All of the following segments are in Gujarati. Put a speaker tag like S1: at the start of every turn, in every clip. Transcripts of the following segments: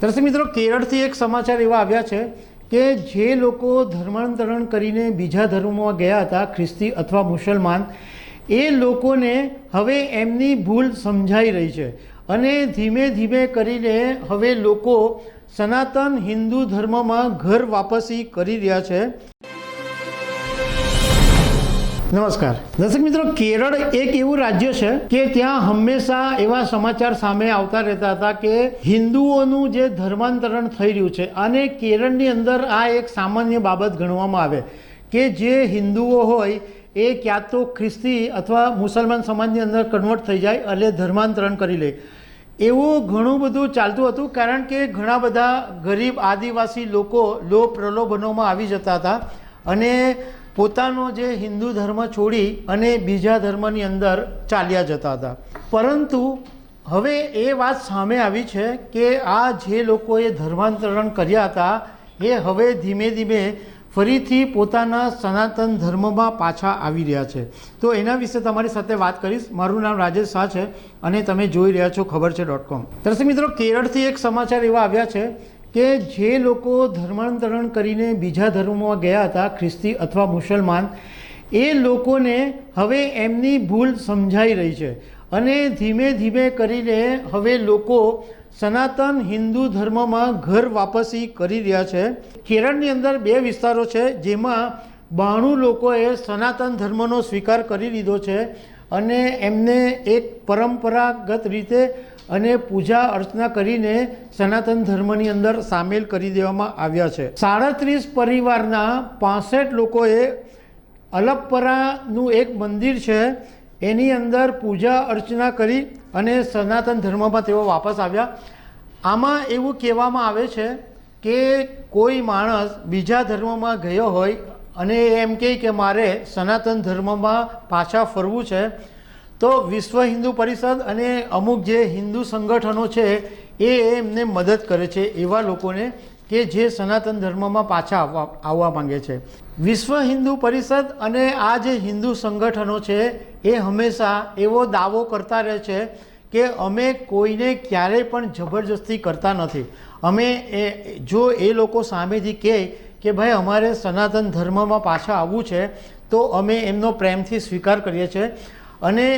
S1: દર્શક મિત્રો, કેરળથી એક સમાચાર એવા આવ્યા છે કે જે લોકો ધર્માંતરણ કરીને બીજા ધર્મમાં ગયા હતા, ખ્રિસ્તી અથવા મુસલમાન, એ લોકોને હવે એમની ભૂલ સમજાઈ રહી છે. અને ધીમે ધીમે કરીને હવે લોકો સનાતન હિન્દુ ધર્મમાં ઘર વાપસી કરી રહ્યા છે. નમસ્કાર. દર્શક મિત્રો, કેરળ એક એવું રાજ્ય છે કે ત્યાં હંમેશા એવા સમાચાર સામે આવતા રહેતા હતા કે હિન્દુઓનું જે ધર્માંતરણ થઈ રહ્યું છે અને કેરળની અંદર આ એક સામાન્ય બાબત ગણવામાં આવે કે જે હિન્દુઓ હોય એ ક્યાં તો ખ્રિસ્તી અથવા મુસલમાન સમાજની અંદર કન્વર્ટ થઈ જાય એટલે ધર્માંતરણ કરી લે. એવું ઘણું બધું ચાલતું હતું કારણ કે ઘણા બધા ગરીબ આદિવાસી લોકો લો પ્રલોભનોમાં આવી જતા હતા અને પોતાનો જે હિન્દુ ધર્મ છોડી અને બીજા ધર્મની અંદર ચાલ્યા જતા હતા. પરંતુ હવે એ વાત સામે આવી છે કે આ જે લોકોએ ધર્માંતરણ કર્યા હતા, એ હવે ધીમે ધીમે ફરીથી પોતાના સનાતન ધર્મમાં પાછા આવી રહ્યા છે. તો એના વિશે તમારી સાથે વાત કરીશ. મારું નામ રાજેશ શાહ છે અને તમે જોઈ રહ્યા છો ખબર છે ડોટ કોમ. દર્શક મિત્રો, કેરળથી એક સમાચાર એવા આવ્યા છે કે જે લોકો ધર્માંતરણ કરીને બીજા ધર્મમાં ગયા હતા, ખ્રિસ્તી અથવા મુસલમાન, એ લોકોને હવે એમની ભૂલ સમજાઈ રહી છે. અને ધીમે ધીમે કરીને હવે લોકો સનાતન હિન્દુ ધર્મમાં ઘર વાપસી કરી રહ્યા છે. કેરળની અંદર બે વિસ્તારો છે, જેમાં બાણું લોકોએ સનાતન ધર્મનો સ્વીકાર કરી લીધો છે અને એમને એક પરંપરાગત રીતે અને પૂજા અર્ચના કરીને સનાતન ધર્મની અંદર સામેલ કરી દેવામાં આવ્યા છે. સાડત્રીસ પરિવારના પાસઠ લોકોએ અલપપરાનું એક મંદિર છે, એની અંદર પૂજા અર્ચના કરી અને સનાતન ધર્મમાં તેઓ વાપસ આવ્યા. આમાં એવું કહેવામાં આવે છે કે કોઈ માણસ બીજા ધર્મમાં ગયો હોય અને એમ કહે કે મારે સનાતન ધર્મમાં પાછા ફરવું છે. તો વિશ્વ હિન્દુ પરિષદ અને અમુક જે હિન્દુ સંગઠનો છે, એ એમને મદદ કરે છે એવા લોકોને કે જે સનાતન ધર્મમાં પાછા આવવા આવવા માંગે છે. વિશ્વ હિન્દુ પરિષદ અને આ જે હિન્દુ સંગઠનો છે, એ હંમેશા એવો દાવો કરતા રહે છે કે અમે કોઈને ક્યારેય પણ જબરજસ્તી કરતા નથી. અમે એ, જો એ લોકો સામેથી કહે કે ભાઈ, અમારે સનાતન ધર્મમાં પાછા આવવું છે, તો અમે એમનો પ્રેમથી સ્વીકાર કરીએ છીએ અને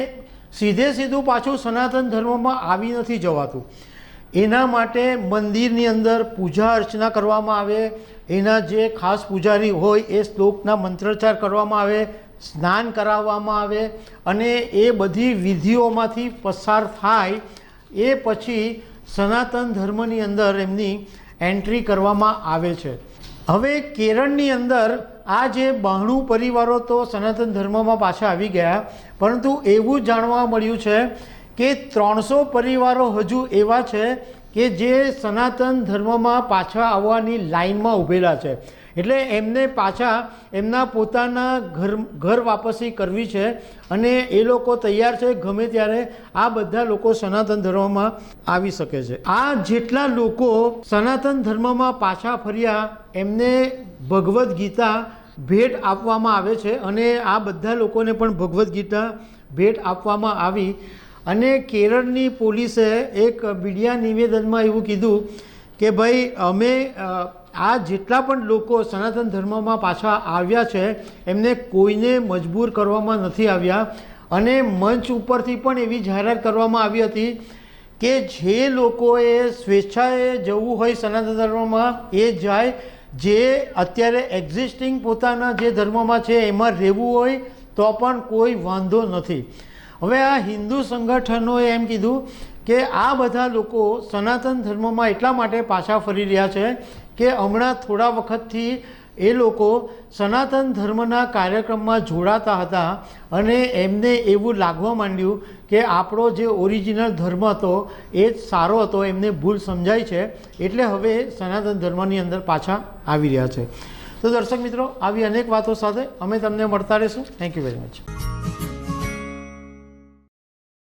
S1: સીધે સીધું પાછું સનાતન ધર્મમાં આવી નથી જવાતું. એના માટે મંદિરની અંદર પૂજા અર્ચના કરવામાં આવે, એના જે ખાસ પૂજારી હોય એ શ્લોકના મંત્રોચ્ચાર કરવામાં આવે, સ્નાન કરાવવામાં આવે અને એ બધી વિધિઓમાંથી પસાર થાય, એ પછી સનાતન ધર્મની અંદર એમની એન્ટ્રી કરવામાં આવે છે. હવે કેરળની અંદર આ જે બહાણું પરિવારો તો સનાતન ધર્મમાં પાછા આવી ગયા, પરંતુ એવું જાણવા મળ્યું છે કે ત્રણસો પરિવારો હજુ એવા છે કે જે સનાતન ધર્મમાં પાછા આવવાની લાઇનમાં ઊભેલા છે. એટલે એમને પાછા એમના પોતાના ઘર ઘર વાપસી કરવી છે અને એ લોકો તૈયાર છે ગમે ત્યારે આ બધા લોકો સનાતન ધર્મમાં આવી શકે છે. આ જેટલા લોકો સનાતન ધર્મમાં પાછા ફર્યા, એમને ભગવદ્ ગીતા ભેટ આપવામાં આવે છે અને આ બધા લોકોને પણ ભગવદ્ ગીતા ભેટ આપવામાં આવી. અને કેરળની પોલીસે એક મીડિયા નિવેદનમાં એવું કીધું કે ભાઈ, અમે આ જેટલા પણ લોકો સનાતન ધર્મમાં પાછા આવ્યા છે, એમને કોઈને મજબૂર કરવામાં નથી આવ્યા. અને મંચ ઉપરથી પણ એવી જાહેરાત કરવામાં આવી હતી કે જે લોકોએ સ્વેચ્છાએ જવું હોય સનાતન ધર્મમાં, એ જાય. જે અત્યારે એક્ઝિસ્ટિંગ પોતાના જે ધર્મમાં છે, એમાં રહેવું હોય, તો પણ કોઈ વાંધો નથી. હવે આ હિન્દુ સંગઠનોએ એમ કીધું કે આ બધા લોકો સનાતન ધર્મમાં એટલા માટે પાછા ફરી રહ્યા છે કે હમણાં થોડા વખતથી એ લોકો સનાતન ધર્મના કાર્યક્રમમાં જોડાતા હતા અને એમને એવું લાગવા માંડ્યું કે આપણો જે ઓરિજિનલ ધર્મ હતો, એ જ સારો હતો, એમને ભૂલ સમજાય છે, એટલે હવે સનાતન ધર્મની અંદર પાછા આવી રહ્યા છે. તો દર્શક મિત્રો, આવી અનેક વાતો સાથે અમે તમને મળતા રહીશું. Thank you very much